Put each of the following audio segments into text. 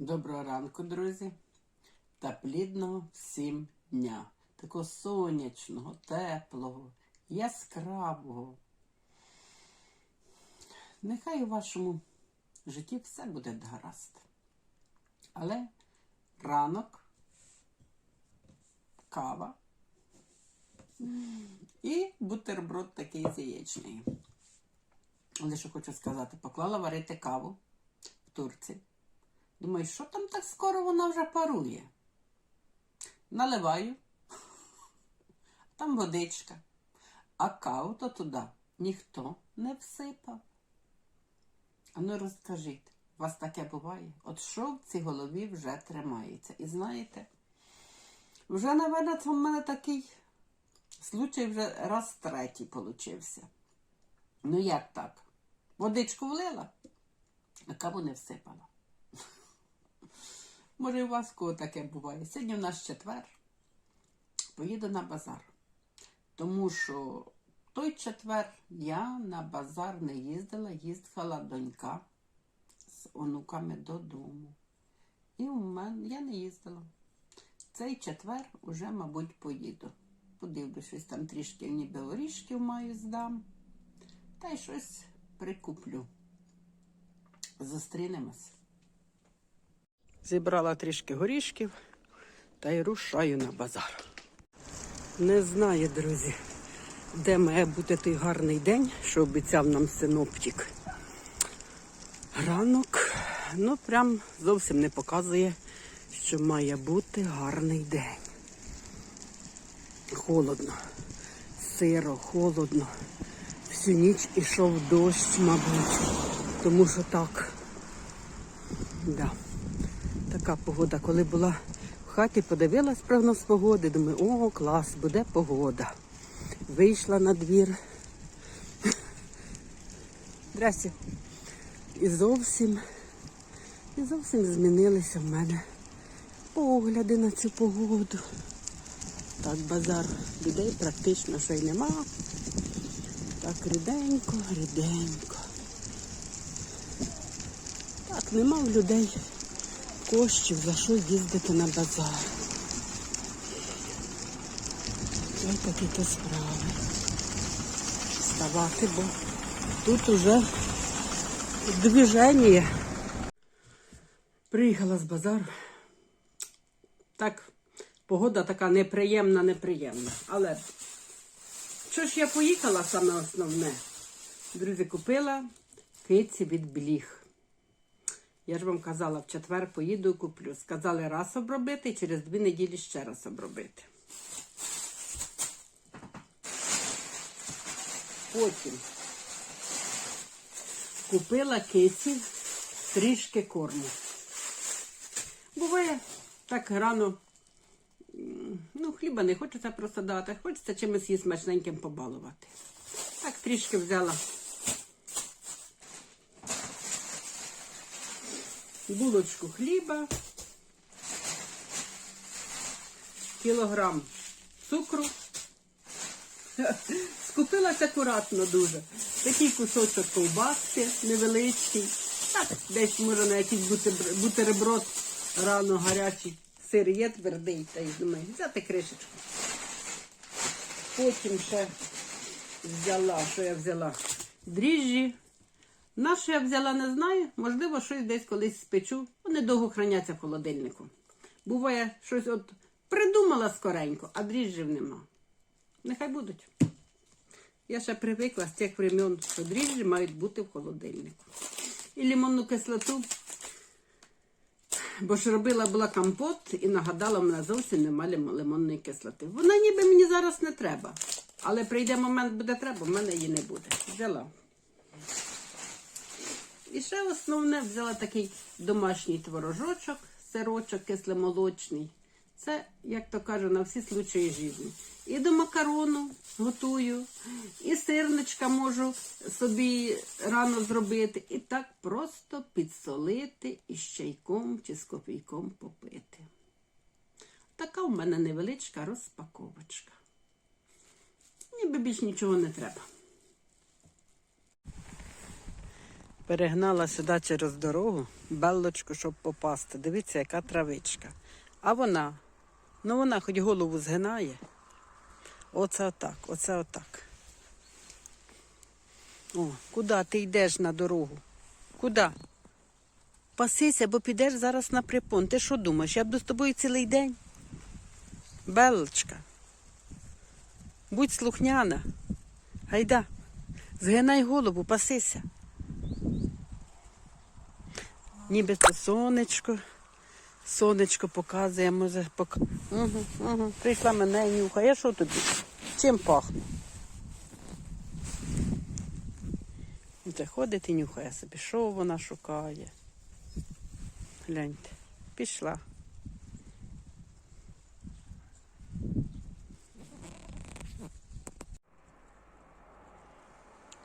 Доброго ранку, друзі, та плідного всім дня. Такого сонячного, теплого, яскравого. Нехай у вашому житті все буде гаразд. Але ранок, кава і бутерброд такий з яєчний. Що хочу сказати, поклала варити каву в Турції. Думаю, що там так скоро вона вже парує? Наливаю, там водичка, а каву то туди ніхто не всипав. А ну розкажіть, у вас таке буває? От що в цій голові вже тримається? І знаєте, вже, напевно, в мене такий случай вже раз третій получився. Ну як так? Водичку влила, а каву не всипала. Може, у вас кого таке буває. Сьогодні у нас четвер. Поїду на базар. Тому що той четвер я на базар не їздила, їздила донька з онуками додому. І у мене я не їздила. Цей четвер уже, мабуть, поїду. Подивлюсь, щось там трішки ніби орішків маю здам. Та й щось прикуплю. Зустрінемось. Зібрала трішки горішків та й рушаю на базар. Не знаю, друзі, де має бути той гарний день, що обіцяв нам синоптик. Ранок, ну прям зовсім не показує, що має бути гарний день. Холодно, сиро, холодно. Всю ніч ішов дощ, мабуть, тому що так. Да. Така погода, коли була в хаті, подивилась прогноз погоди, думаю, о, клас, буде погода. Вийшла на двір. Здрасте. І зовсім, і зовсім змінилися в мене погляди на цю погоду. Так, базар людей практично що й нема. Так, ріденько, ріденько. Так, нема в людей коштів, за що їздити на базар. Ось такі то справи. Вставати, бо тут уже движення. Приїхала з базару. Так, погода така неприємна, неприємна. Але що ж я поїхала саме основне? Друзі, купила киці від бліг. Я ж вам казала, в четвер поїду і куплю. Сказали раз обробити і через дві неділі ще раз обробити. Потім купила киці трішки корму. Буває так рано, ну, хліба не хочеться просто дати, хочеться чимось її смачненьким побалувати. Так трішки взяла булочку хліба, кілограм цукру. Скупилась акуратно дуже. Такий кусочок ковбаски невеличкий. Так, десь може на якийсь бутер- бутерброд рано гарячий. Сир є твердий, та й думаю, взяти кришечку. Потім ще взяла, що я взяла? Дріжджі. На що я взяла, не знаю. Можливо, щось десь колись спечу. Вони довго храняться в холодильнику. Буває, щось от придумала скоренько, а дріжджів нема. Нехай будуть. Я ще привикла з тих времен, що дріжджі мають бути в холодильнику. І лимонну кислоту. Бо ж робила була компот і нагадала, мене зовсім немає лимонної кислоти. Вона ніби мені зараз не треба. Але прийде момент, буде треба, в мене її не буде. Взяла. І ще основне взяла такий домашній творожочок, сирочок кисломолочний. Це, як то кажу, на всі случаї життя. І до макарону готую, і сирничка можу собі рано зробити. І так просто підсолити і з чайком чи з кофійком попити. Така в мене невеличка розпаковочка. Ніби більш нічого не треба. Перегнала сюди через дорогу беллочку, щоб попасти. Дивіться, яка травичка. А вона, ну вона хоч голову згинає. Оце отак, оце отак. О, куди ти йдеш на дорогу? Куди? Пасися, бо підеш зараз на припон. Ти що думаєш? Я буду з тобою цілий день? Белочка. Будь слухняна. Гайда, згинай голову, пасися. Ніби це сонечко. Сонечко показує, може пок... Угу, угу. Прийшла мене і нюхає. Я що тобі? Чим пахне? Це ходить і нюхає собі. Що вона шукає? Гляньте, пішла.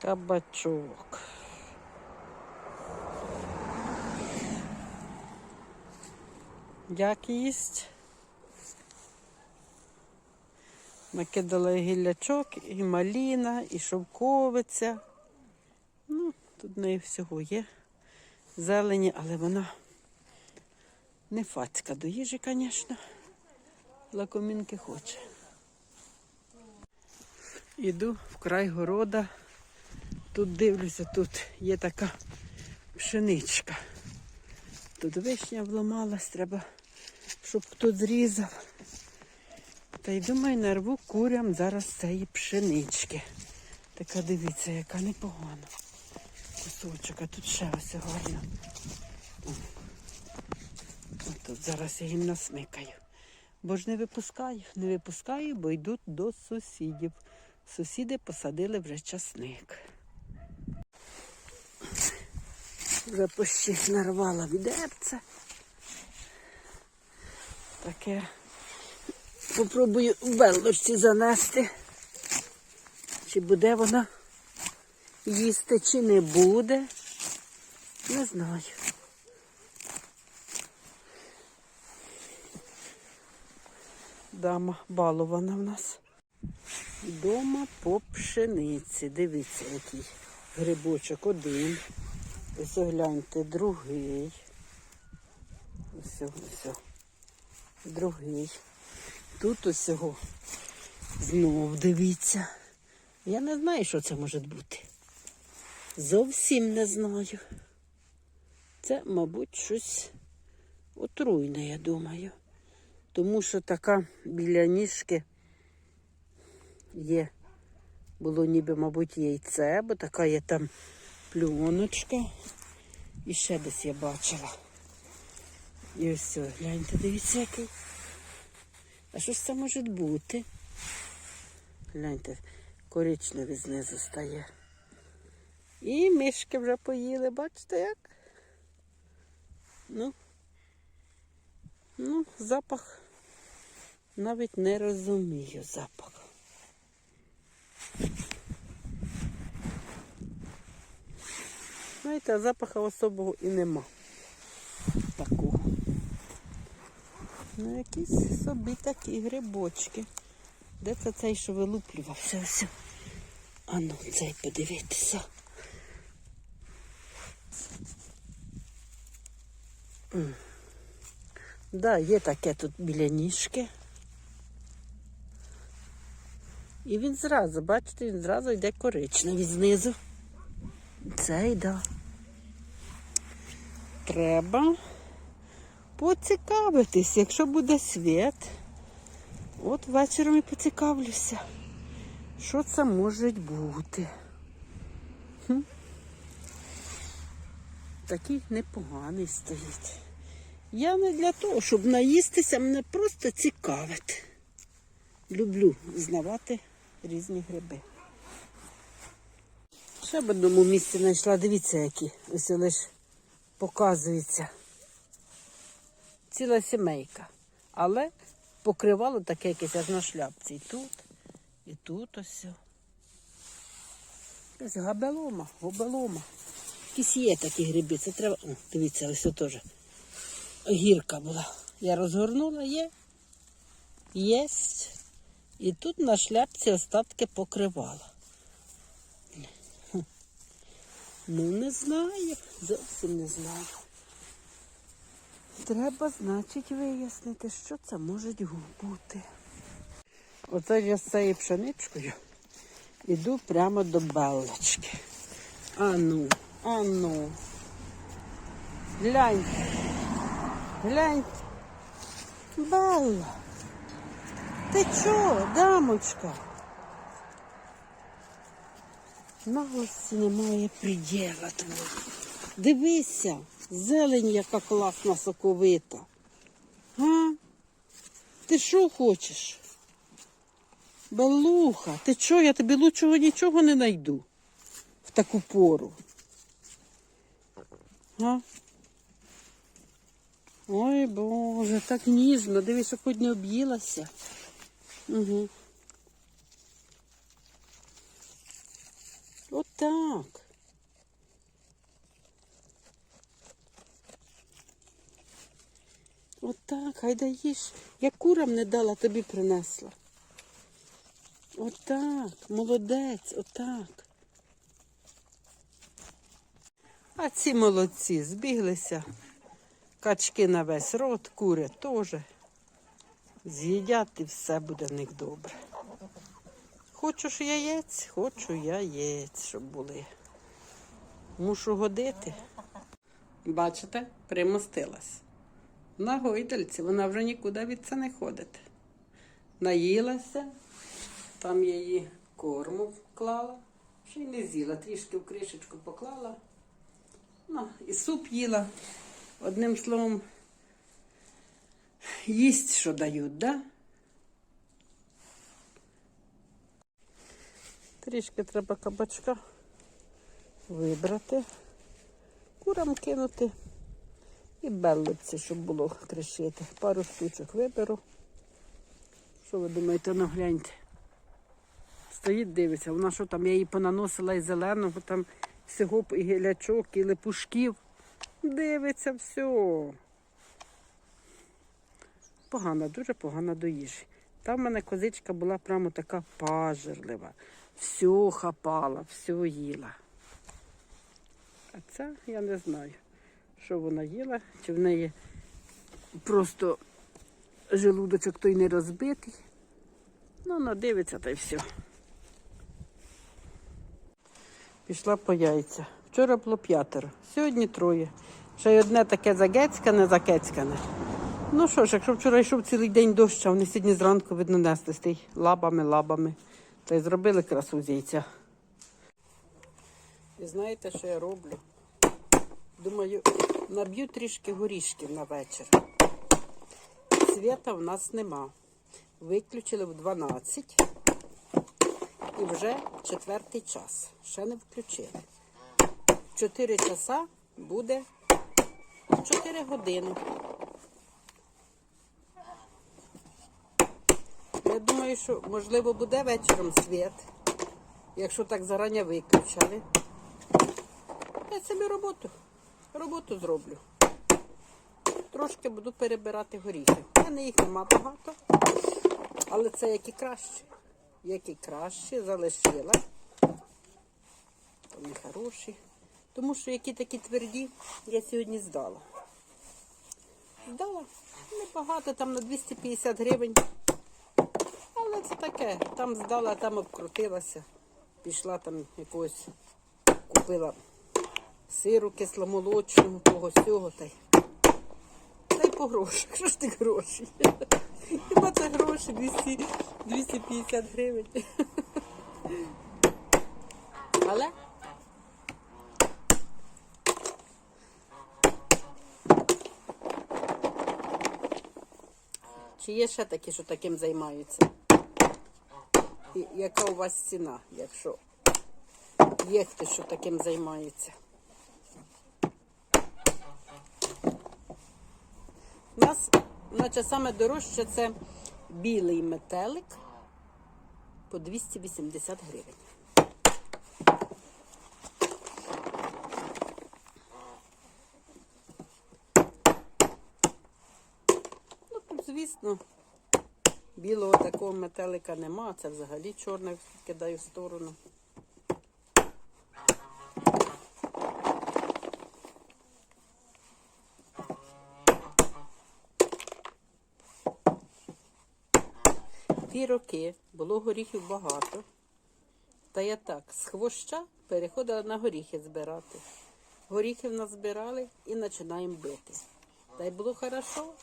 Кабачок. Як їсть? Накидала гіллячок, і маліна, і шовковиця. Ну, тут в неї всього є. Зелені, але вона не фацька до їжі, звісно. Лакомінки хоче. Іду в край города. Тут дивлюся, тут є така пшеничка. Тут вишня вламалась, треба, щоб хтось зрізав. Та й думаю, нарву курям зараз цієї пшенички. Така дивіться, яка непогана. Кусочок, а тут ще ось гарно. Тут зараз я їм насмикаю. Бо ж не випускаю, не випускаю, бо йдуть до сусідів. Сусіди посадили вже часник. Вже почти нарвала відерце. Таке. Попробую в белочці занести. Чи буде вона їсти, чи не буде. Не знаю. Дама балована в нас. Дома по пшениці. Дивіться, який грибочок один. Ось гляньте, другий. Ось, ось. Другий. Тут усього знов дивіться. Я не знаю, що це може бути. Зовсім не знаю. Це, мабуть, щось отруйне, я думаю. Тому що така біля ніжки є, було ніби, мабуть, яйце, бо така є там плюночка. І ще десь я бачила. І ось, все, гляньте, дивіться, який. А що ж це може бути? Гляньте, коричневий знизу стає. І мишки вже поїли, бачите як? Ну, ну, запах навіть не розумію запах. Знаєте, а запаха особого і нема. Такого. Ну, якісь собі такі грибочки. Де це цей, що вилуплювався? Ось. А ну, цей подивитися. Так, да, є таке тут біля ніжки. І він зразу, бачите, він зразу йде коричневий знизу. Цей, да. Треба поцікавитись, якщо буде світ. От вечором і поцікавлюся, що це може бути. Хм. Такий непоганий стоїть. Я не для того, щоб наїстися, мене просто цікавить. Люблю знавати різні гриби. Ще в одному місці знайшла, дивіться, які. Ось лише показується. Ціла сімейка. Але покривало таке якесь аж на шляпці. І тут, і тут ось. Ось габелома, гобелома. Якісь є такі гриби. Це треба. О, дивіться, ось теж. Гірка була. Я розгорнула, є. Єсть. І тут на шляпці остатки покривала. Ну, не знаю, зовсім не знаю. Треба, значить, вияснити, що це може бути. Оце я з цією пшеничкою іду прямо до Беллочки. Ану, ану. Глянь. Глянь. Белла. Ти чого, дамочка? Наглості немає приділа твого. Дивися, зелень яка класна соковита. Га? Ти що хочеш? Белуха, ти що, я тобі лучшого нічого не знайду в таку пору. Га? Ой Боже, так ніжно, дивись, не об'їлася. Угу. Отак. Отак, хай даєш. Я курам не дала, тобі принесла. Отак, молодець, отак. А ці молодці збіглися. Качки на весь рот, кури теж. З'їдять і все буде в них добре. Хочу ж яєць, хочу яєць, щоб були. Мушу годити. Бачите, примостилась. На гойдальці вона вже нікуди від це не ходить. Наїлася, там я її корму вклала, ще й не з'їла, трішки в кришечку поклала. Ну, і суп їла. Одним словом, їсть, що дають, да? Трішки треба кабачка вибрати, курам кинути і беллиці, щоб було кришити. Пару штучок виберу. Що ви думаєте, ну гляньте. Стоїть, дивиться, вона що там, я її понаносила і зеленого, там всього і гілячок, і лепушків. Дивиться все. Погано, дуже погано до їжі. Там в мене козичка була прямо така пажерлива. Все хапала, все їла. А це я не знаю, що вона їла, чи в неї просто желудочок той не розбитий. Ну, вона дивиться та й все. Пішла по яйця. Вчора було п'ятеро, сьогодні троє. Ще й одне таке загецькане, закецькане. Ну що ж, якщо вчора йшов цілий день дощ, а вони сьогодні зранку видно стій лабами, лабами. Та й зробили красу з яйця. І знаєте, що я роблю? Думаю, наб'ю трішки горішків на вечір. Свята в нас нема. Виключили в 12 і вже четвертий час. Ще не включили. 4 часа буде 4 години. Я думаю, що можливо буде вечором світ, якщо так зарані виключали. Я собі роботу, роботу зроблю. Трошки буду перебирати горіхи. У мене їх нема багато, але це які краще. Які краще залишила. Вони хороші. Тому що які такі тверді, я сьогодні здала. Здала небагато, там на 250 гривень. Але це таке. Там здала, там обкрутилася. Пішла там якогось, купила сиру кисломолочного, того сього та й. Та й по грошах. Що ж ти гроші? Хіба це гроші 200, 250 гривень. Але чи є ще такі, що таким займаються? І яка у вас ціна, якщо є хтось, що таким займається? У нас, наче саме дорожче, це білий метелик по 280 гривень. Ну, звісно, білого такого метелика нема, це взагалі чорне кидаю в сторону. Ті роки було горіхів багато. Та я так з хвоща переходила на горіхи збирати. Горіхів назбирали і починаємо бити. Та й було хорошо.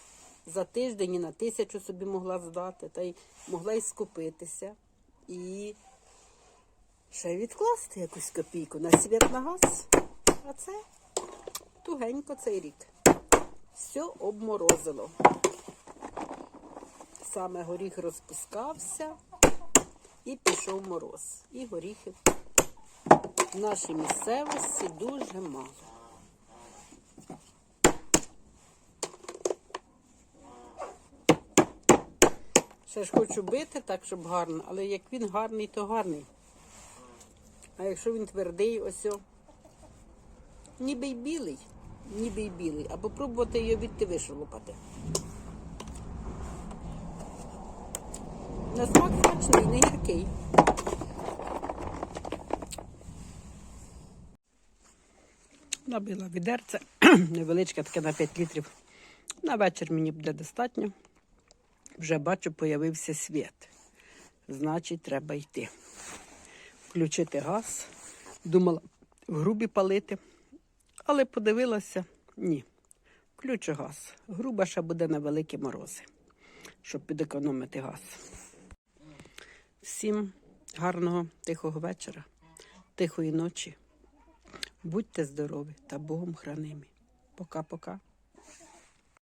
За тиждень і на тисячу собі могла здати, та й могла й скупитися. І ще відкласти якусь копійку на світ на газ. А це тугенько цей рік. Все обморозило. Саме горіх розпускався і пішов мороз. І горіхів в нашій місцевості дуже мало. Ще ж хочу бити так, щоб гарно, але як він гарний, то гарний. А якщо він твердий, ось о, ніби й білий, ніби й білий, або пробувати його відти вишолопати. На смак смачний, не гіркий. Набила відерце, невеличке таке на 5 літрів. На вечір мені буде достатньо. Вже бачу, появився світ. Значить, треба йти. Включити газ. Думала в грубі палити, але подивилася, ні. Включу газ. Груба ще буде на великі морози, щоб підекономити газ. Всім гарного тихого вечора, тихої ночі. Будьте здорові та Богом хранимі. Пока-пока.